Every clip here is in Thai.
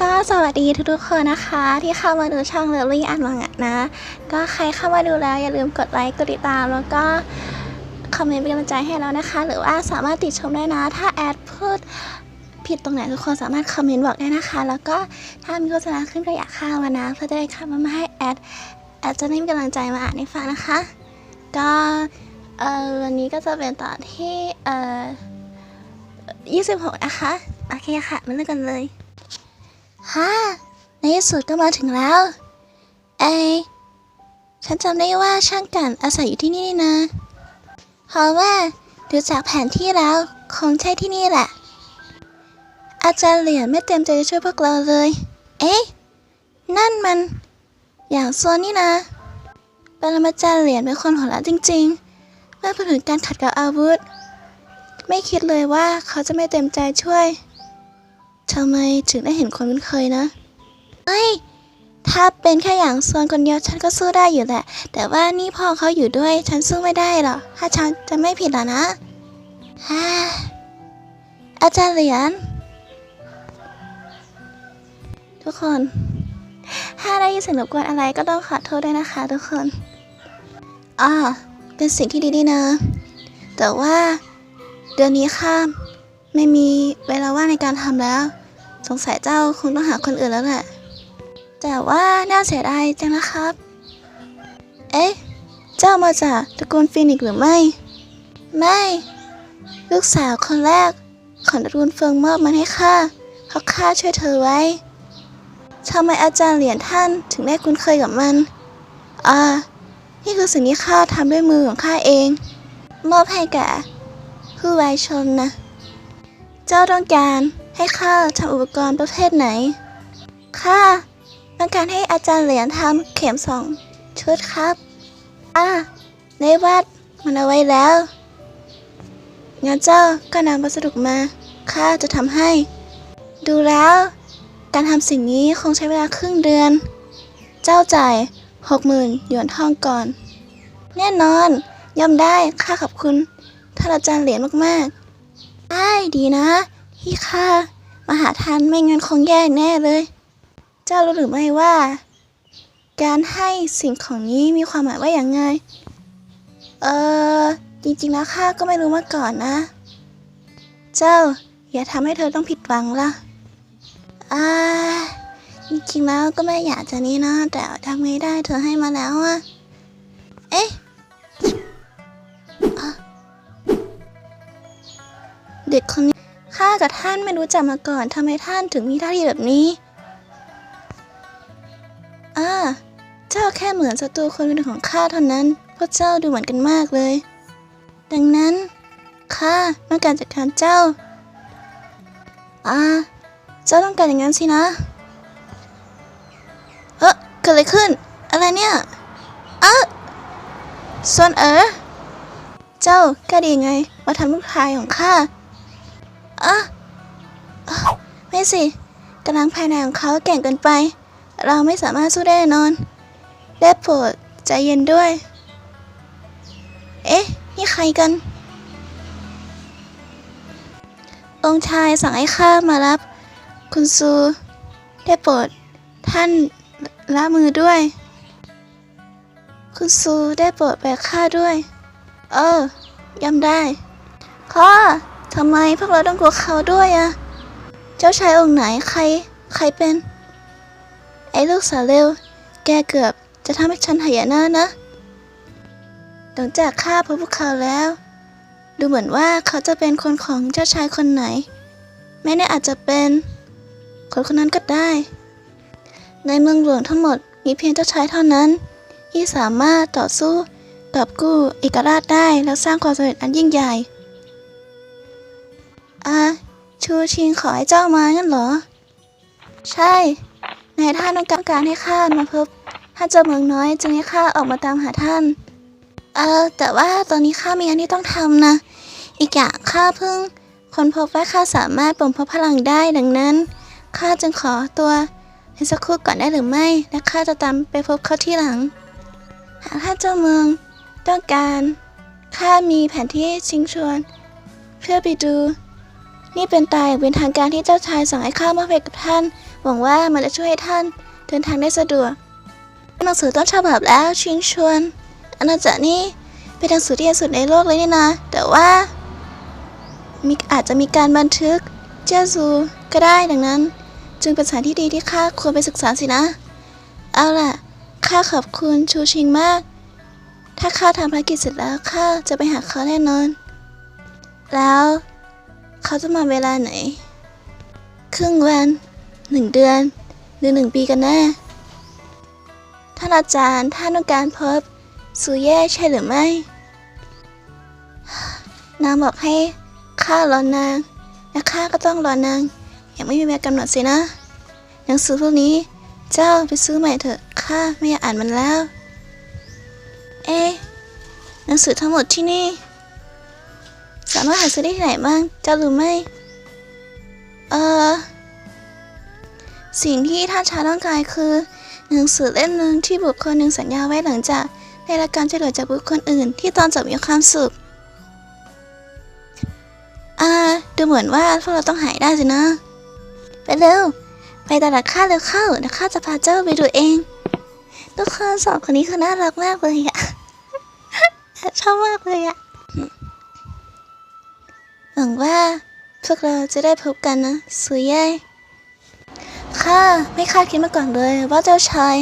ก็สวัสดีทุกๆคนนะคะ ที่เข้ามาดูช่องเ o ลี่อ่านมังงะนะ ก็ใครเข้ามาดูแล้วอย่าลืมกดไลค์กดติดตามแล้วก็คอมเมนต์เป็นกำลังใจให้เรานะคะ หรือว่าสามารถติดชมได้นะ ถ้าแอดพูดผิดตรงไหนทุกคนสามารถคอมเมนต์บอกได้นะคะ แล้วก็ถ้ามีโฆษณาขึ้นก็อยากเข้ามานะเพื่อจะได้ข้ามาให้แอดแอดจะได้มีกำลังใจมาอ่านให้ฟังนะคะ ก็เออวันนี้ก็จะเป็นตอนที่เอ่อ26 นะคะ โอเคค่ะ มาเริ่มกันเลย ฮ่าในที่สุดก็มาถึงแล้วเอยฉันจำได้ว่าช่างกันอาศัยอยู่ที่นี่นี่นะเพราะว่าดูจากแผนที่แล้วคงใช่ที่นี่แหละ อาจารย์เหรียญไม่เต็มใจจะช่วยพวกเราเลย เอ๊ะ นั่นมัน อย่างโซนนี่นะปรมาจารย์เหรียญเป็นคนหัวเราะจริง ๆ เมื่อพูดถึงการขัดกับอาวุธ ไม่คิดเลยว่าเขาจะไม่เต็มใจช่วย ทำไมถึงได้เห็นคนคุ้นเคยนะเอ้ย ถ้าเป็นแค่อย่างส่วนคนเดียวฉันก็สู้ได้อยู่แหละ แต่ว่านี่พ่อเขาอยู่ด้วยฉันสู้ไม่ได้หรอก ถ้าฉันจะไม่ผิดหรอนะฮ่าอาจารย์เหรียญทุกคน ถ้าได้ยินเสียงรบกวนอะไรก็ต้องขอโทษด้วยนะคะ ทุกคนอ่าเป็นสิ่งที่ดีดีนะ แต่ว่าเดือนนี้ข้ามไม่มีเวลาว่างในการทำแล้ว งสัยเจ้าคงต้องหาคนอื่นแล้วแหละ แต่ว่าน่าเสียดายจังนะครับ เอ๊ะ เจ้ามาจากตระกูลฟินิกหรือไม่ ไม่ ลูกสาวคนแรก ของตระกูลเฟิงมอบมันให้ข้าเพราะข้าช่วยเธอไว้ทำไมอาจารย์เหรียญท่านถึงได้คุ้นเคยกับมัน อ่า นี่คือสิ่งที่ข้าทำด้วยมือของข้าเอง มอบให้แก่ผู้ไวชนนะ เจ้าต้องการ ให้ข้าทำอุปกรณ์ประเภทไหน ข้าต้องการให้อาจารย์เหรียญทำเข็มสองชุดครับ อ่าในวัดมันเอาไว้แล้ว งั้นเจ้าก็นำวัสดุมา ข้าจะทำให้ ดูแล้ว การทำสิ่งนี้คงใช้เวลาครึ่งเดือน เจ้าจ่ายหกหมื่นหยวนทองก่อน แน่นอน ย่อมได้ ข้าขอบคุณท่านอาจารย์เหรียญมากๆ ได้ดีนะ ที่ข้ามาหาทันไม่งั้นคงแย่แน่เลย เจ้ารู้หรือไม่ว่า การให้สิ่งของนี้มีความหมายว่าอย่างไง เออจริงๆแล้วข้าก็ไม่รู้มาก่อนนะ เจ้า อย่าทำให้เธอต้องผิดหวังละอ่าจริงๆแล้วก็ไม่อยากจะนี้นะ แต่ทำไงได้เธอให้มาแล้วอะเอ๊ะเด็กคนนี้ กับท่านไม่รู้จักมาก่อนทำไมท่านถึงมีท่าทีแบบนี้อ่าเจ้าแค่เหมือนศัตรูคนหนึ่งของข้าเท่านั้นเพราะเจ้าดูเหมือนกันมากเลย ดังนั้นข้าต้องการจัดการเจ้าอ่าเจ้าต้องการอย่างนั้นสินะเฮ้เกิดอะไรขึ้น อะไรเนี่ยเอะส่วนเอ๋อเจ้ากล้าดียังไงมาทำลูกชายของข้าอะอะ สิกำลังภายในของเขาแก่งเกินไป เราไม่สามารถสู้ได้แน่นอนได้โปรดใจเย็นด้วย เอ๊ะ นี่ใครกัน องค์ชายสั่งให้ข้ามารับ คุณซูได้โปรดท่านละมือด้วย คุณซูได้โปรดแบกข้าด้วย เออย่ำได้ข้าทำไมพวกเราต้องกลัวเขาด้วยอะ จ้าชายองค์ไหนใคร ใครเป็น ไอ้ลูกสาวเร็ว แกเกือบจะทำให้ฉันหายนะนะหลังจากข้าพบพวกเขาแล้ว ดูเหมือนว่าเขาจะเป็นคนของเจ้าชายคนไหนไม่แน่อาจจะเป็น คนคนนั้นก็ได้ ในเมืองหลวงทั้งหมดมีเพียงเจ้าชายเท่านั้น ที่สามารถต่อสู้กับกู้เอกราชได้และสร้างความสำเร็จอันยิ่งใหญ่อะ ชูชิงขอให้เจ้ามางั้นเหรอ ใช่นายท่านต้องการให้ข้ามาพบท่านเจ้าเมืองน้อยจึงให้ข้าออกมาตามหาท่าน เออแต่ว่าตอนนี้ข้ามีงานที่ต้องทำนะ อีกอย่างข้าเพิ่งค้นพบว่าข้าสามารถบ่มเพพลังได้ดังนั้นข้าจึงขอตัวให้สักครู่ก่อนได้หรือไม่ และข้าจะตามไปพบเขาที่หลัง หากท่านเจ้าเมืองต้องการข้ามีแผนที่ชิงชวน เพื่อไปดู นี่เป็นตายอย่างเป็นทางการที่เจ้าชายสั่งให้ข้ามอบให้กับท่าน หวังว่ามันจะช่วยให้ท่าน เดินทางได้สะดวกหนังสือต้นฉบับแล้วชิงชวนอาณาจักรนี้เป็นหนังสือที่ใหญ่สุดในโลกเลยนี่นะ แต่ว่ามีอาจจะมีการบันทึกเจ้าซูก็ได้ดังนั้น จึงเป็นสถานที่ดีที่ข้าควรไปศึกษาสินะ เอาล่ะข้าขอบคุณชูชิงมาก ถ้าข้าทำภารกิจเสร็จแล้วข้าจะไปหาเขาแน่นอน แล้ว เขาจะมาเวลาไหน ครึ่งวันหนึ่งเดือน หรือหนึ่งปีกันแน่ท่านอาจารย์ท่านต้องการพบซูเย่ใช่หรือไม่ นางบอกให้ข้ารอนางและข้าก็ต้องรอนางอย่างไม่มีเวลากำหนดสินะ หนังสือพวกนี้เจ้าไปซื้อใหม่เถอะข้าไม่อยากอ่านมันแล้ว เอ๊หนังสือทั้งหมดที่นี่ สามารถหาซื้อได้ที่ไหนบ้างเจ้ารู้ไหมเออสิ่งที่ท่านชายต้องการคือหนังสือเล่มหนึ่งที่บุคคลหนึ่งสัญญาไว้หลังจากได้รับการช่วยเหลือจากบุคคลอื่น ที่ตอนจบมีความสุขอ่าดูเหมือนว่าพวกเราต้องหายได้สินะ ไปเร็ว ไปตลาดข้าเร็วเข้าเดี๋ยวข้าจะพาเจ้าไปดูเองทุกคนสองคนนี้คือน่ารักมากเลยอะชอบมากเลยอะ วังว่าพวกเราจะได้พบกันนะสุยเย่ข้าไม่คาดคิดมาก่อนเลยว่าเจ้าชาย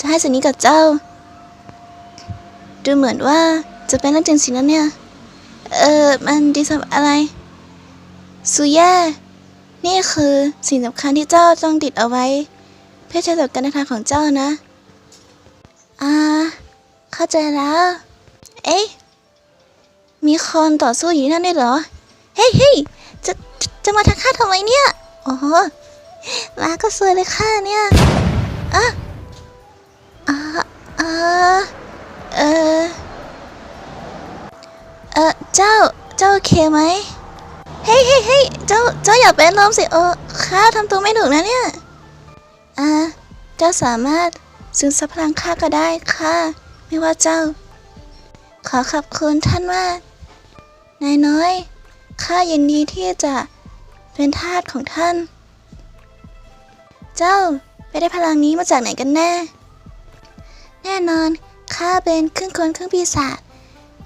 จะให้สิ่งนี้กับเจ้า ดูเหมือนว่าจะเป็นเรื่องจริงสินะเนี่ย เออมันดีสำหรับอะไรสุยเย่นี่คือสิ่งสำคัญที่เจ้าต้องติดเอาไว้ เพื่อใช้สำหรับการเดินทางของเจ้านะ อ่า เข้าใจแล้ว เอ๊ะมีคนต่อสู้อยู่ที่นั่นด้วยเหรอ เฮ้ยเฮ้ยจะจะจะมาทักข้าทำไมเนี่ยโอ้โหมาก็สวยเลยค่ะเนี่ยอะอ่าอ่าเออเออเจ้าเจ้าโอเคไหมเฮ้ยเฮ้ยเฮ้ยเจ้าเจ้าอย่าเป็นลมสิเออข้าทำตัวไม่ถูกนะเนี่ยอ่าเจ้าสามารถซึมซับพลังข้าก็ได้ค่ะ ไม่ว่าเจ้า ขอขอบคุณท่านมากนายน้อย ข้ายินดีที่จะเป็นทาสของท่าน เจ้าไปได้พลังนี้มาจากไหนกันแน่ แน่นอนข้าเป็นครึ่งคนครึ่งปีศาจ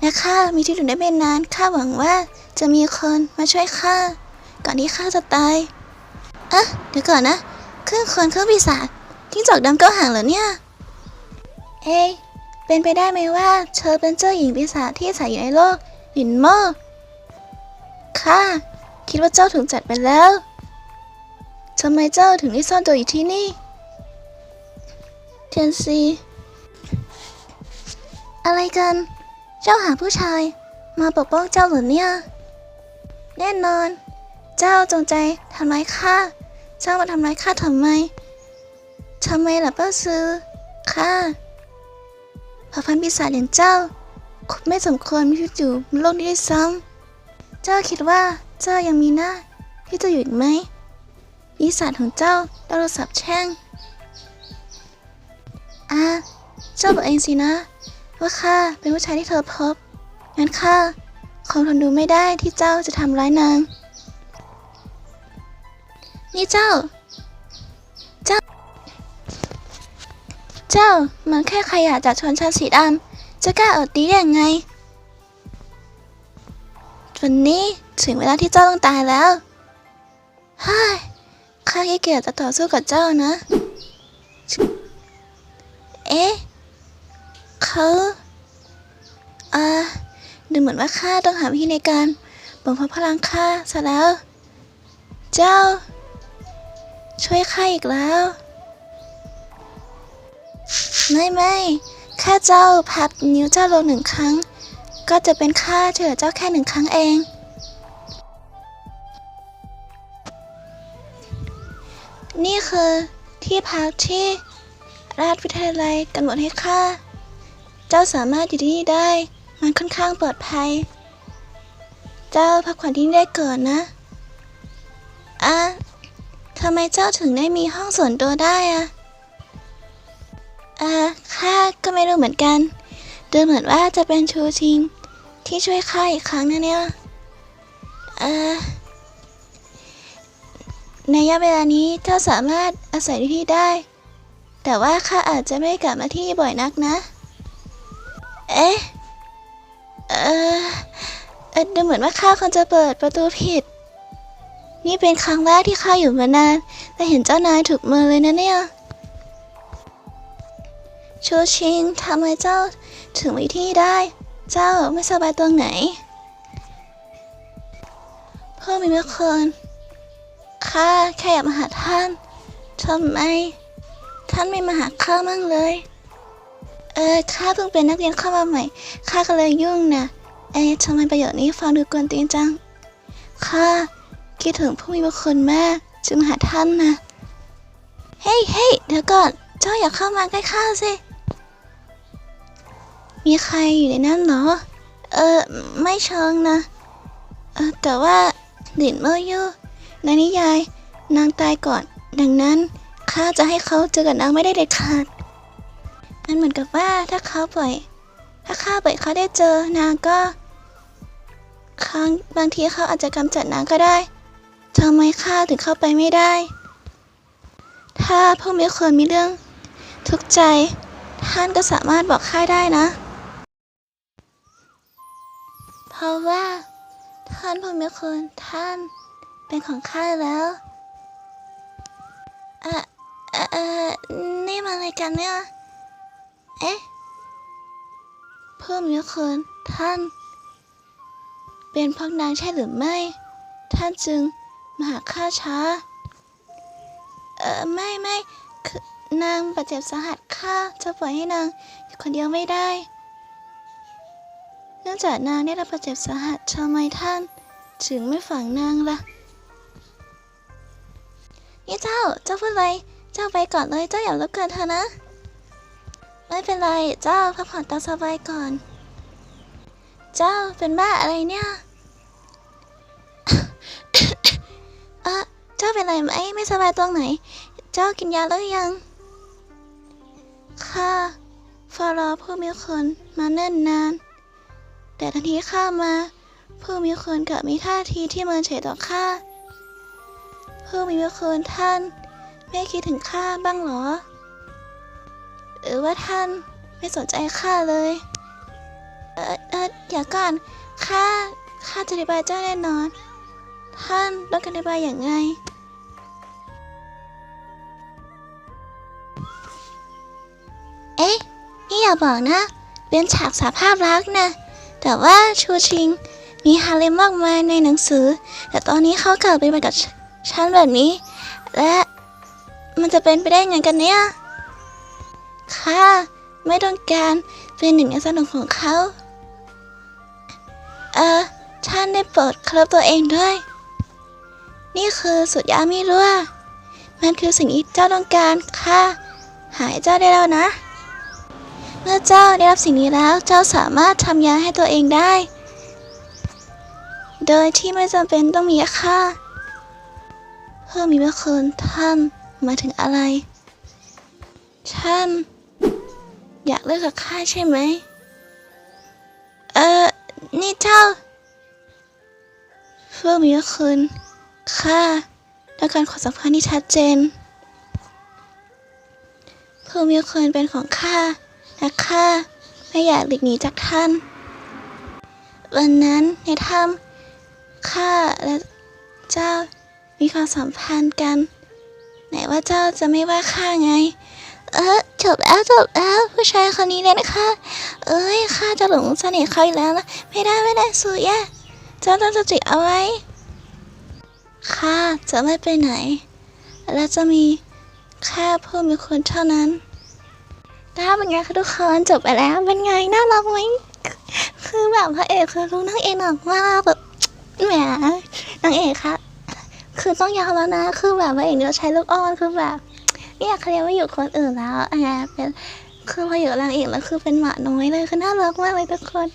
และข้ามีที่อยู่ได้ไม่นานข้าหวังว่าจะมีคนมาช่วยข้าก่อนที่ข้าจะตายอะเดี๋ยวก่อนนะครึ่งคนครึ่งปีศาจทิ้งจอกดำเก้าหางเหรอเนี่ย เอ้เป็นไปได้ไหมว่าเธอเป็นเจ้าหญิงปีศาจที่อาศัยอยู่ในโลกหินโม่ ข้าคิดว่าเจ้าถูกจัดไปแล้วทำไมเจ้าถึงได้ซ่อนตัวอยู่ที่นี่ เทียนซี อะไรกัน เจ้าหาผู้ชาย มาปกป้องเจ้าหรือเนี่ย แน่นอน เจ้าจงใจทำร้ายข้า เจ้ามาทำร้ายข้าทำไม ทำไมล่ะป้าซื้อข้าพระพันปีศาจอย่างเจ้า ไม่สมควรมีชีวิตอยู่บนโลกนี้ด้วยซ้ำ เจ้าคิดว่าเจ้ายังมีหน้าที่จะอยู่อีกไหมปีศาจของเจ้าได้รับสับแช่งอะเจ้าบอกเองสินะ ว่าข้าเป็นผู้ชายที่เธอพบ งั้นข้าคงทนดูไม่ได้ที่เจ้าจะทำร้ายนาง นี่เจ้า เจ้า เจ้ามันแค่ขยะจากชนชั้นสีดำจะกล้าเอาตีได้ยังไง วันนี้ถึงเวลาที่เจ้าต้องตายแล้วเฮ้ยข้าขี้เกียจจะต่อสู้กับเจ้านะ เอ๊ะเขาอ่าดูเหมือนว่าข้าต้องหาวิธีในการบ่มเพาะพลังข้าซะแล้ว เจ้า ช่วยข้าอีกแล้ว ไม่ไม่แค่เจ้าพับนิ้วเจ้าลงหนึ่งครั้ง ก็จะเป็นค่าเฉลี่ยเจ้าแค่หนึ่งครั้งเอง นี่คือที่พักที่ราชวิทยาลัยกำหนดให้ข้า เจ้าสามารถอยู่ที่นี่ได้ มันค่อนข้างปลอดภัย เจ้าพักผ่อนที่นี่ได้เก่อนนะ อะทำไมเจ้าถึงได้มีห้องส่วนตัวได้อะอ่าข้าก็ไม่รู้เหมือนกัน ดูเหมือนว่าจะเป็นชูชิง ที่ช่วยข้าอีกครั้งนะเนี่ย เออในระยะเวลานี้เจ้าสามารถอาศัยที่ได้ แต่ว่าข้าอาจจะไม่กลับมาที่บ่อยนักนะ เอ๊ะเออเออดูเหมือนว่าข้าคงจะเปิดประตูผิด นี่เป็นครั้งแรกที่ข้าอยู่มานาน แต่เห็นเจ้านายถูกมือเลยนะเนี่ยชูชิงทำไมเจ้าถึงมาที่ได้ เจ้าไม่สบายตรงไหน พ่อมีเมื่อคืนข้าแค่อยากมาหาท่านทำไม ท่านไม่มาหาข้ามั่งเลย เออข้าเพิ่งเป็นนักเรียนเข้ามาใหม่ข้าก็เลยยุ่งนะเอ๊ะทำไมประโยคนี้ฟังดูกวนตีนจังข้าคิดถึงผู้มีพระคุณมากจึงมาหาท่านนะ เฮ้ยเฮ้ยเดี๋ยวก่อน เจ้าอย่าเข้ามาใกล้ข้าสิ มีใครอยู่ในนั้นเหรอ เออ ไม่เชิงนะ เออ แต่ว่าหลินเมอร์ยูในนิยาย นางตายก่อน ดังนั้นข้าจะให้เขาเจอกับนางไม่ได้เด็ดขาดมันเหมือนกับว่าถ้าเขาปล่อย ถ้าข้าปล่อยเขาได้เจอนางก็ครั้งบางทีเขาอาจจะกำจัดนางก็ได้ทำไมข้าถึงเข้าไปไม่ได้ ถ้าพวกมีคนมีเรื่อง ทุกข์ใจ ท่านก็สามารถบอกข้าได้นะ ราะว่า ท่านผู้มีคุณท่านเป็นของข้าแล้วเอ่อเอ่อนี่มันอะไรกันเนี่ย เอ๊ะผู้มีคุณท่าน เป็นพวกนางใช่หรือไม่ ท่านจึงมาหาข้าช้า เออไม่ไม่คือนางบาดเจ็บสาหัสข้าจะปล่อยให้นางอยู่คนเดียวไม่ได้ เนื่องจากนางได้รับบาดเจ็บสาหัสทำไมท่าน ถึงไม่ฝังนางล่ะนี่เจ้า เจ้าพูดอะไร เจ้าไปก่อนเลย เจ้าอย่ารบกวนเธอนะ ไม่เป็นไร เจ้าพักผ่อนตามสบายก่อน เจ้าเป็นบ้าอะไรเนี่ยเออเจ้าเป็นไรไหมไม่สบายตรงไหน เจ้ากินยาแล้วหรือยังข้าฟารอผู้มีคนมาเนิ่นนาน แต่ทันทีข้ามาผู้มีคนกับมีท่าทีที่เมินเฉยต่อข้าผู้มีเคนท่าน ไม่คิดถึงข้าบ้างเหรอ หรือว่าท่านไม่สนใจข้าเลย เออเออเดี๋ยวก่อนข้าข้าจะอธิบายเจ้าแน่นอน ท่านต้องการอธิบายอย่างไงเอ๊ะนี่อย่าบอกนะ เป็นฉากสาภาพรักนะ แต่ว่าชูชิงมีฮาเลมมากมายในหนังสือ แต่ตอนนี้เขากลับไปกับฉันแบบนี้ และมันจะเป็นไปได้ไงกันเนี่ยข้าไม่ต้องการเป็นหนึ่งในสนุกของเขา เออท่านได้โปรดคารพตัวเองด้วย นี่คือสุดยาม่รู้ว่ามันคือสิ่งที่เจ้าต้องการข้าหายเจ้าได้แล้วนะ เมื่อเจ้าได้รับสิ่งนี้แล้ว เจ้าสามารถทำยาให้ตัวเองได้ โดยที่ไม่จำเป็นต้องมีค่า เพื่อมีพระคุณท่านหมายถึงอะไร ท่าน อยากเลิกกับข้าใช่ไหม เออ นี่เจ้า เพื่อมีพระคุณข้าและการความสัมพันธ์ที่ชัดเจนเพื่อมีพระคุณเป็นของข้า และข้าไม่อยากหลีกหนีจากท่าน วันนั้นในถ้ำข้าและเจ้ามีความสัมพันธ์กัน ไหนว่าเจ้าจะไม่ว่าข้าไง เออจบแล้วจบแล้วผู้ชายคนนี้เนี่ยนะคะเอ้ยข้าจะหลงเสน่ห์เขาอีกแล้วนะไม่ได้ไม่ได้สุยะเจ้าต้องสติเอาไว้ข้าจะไม่ไปไหน และจะมีแค่ผู้มีคนเท่านั้น เป็นไงคะทุกคนจบไปแล้วเป็นไงน่ารักไหมคือแบบพระเอกคือรู้นางเอกหนักมากแบบแหมนางเอกค่ะคือต้องยอมแล้วนะคือแบบพระเอกเนี่ยใช้ลูกอ้อนคือแบบไม่อยากเคลียร์ไม่อยู่คนอื่นแล้วแอบเป็นคือพออยู่กับนางเอกแล้วคือเป็นหมาน้อยเลยคือน่ารักมากเลยทุกคน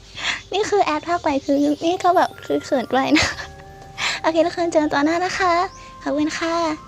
นี่คือแอดภาคไปคือนี่ก็แบบคือเขินไปนะโอเคทุกคนเจอกันตอนหน้านะคะขอบคุณค่ะ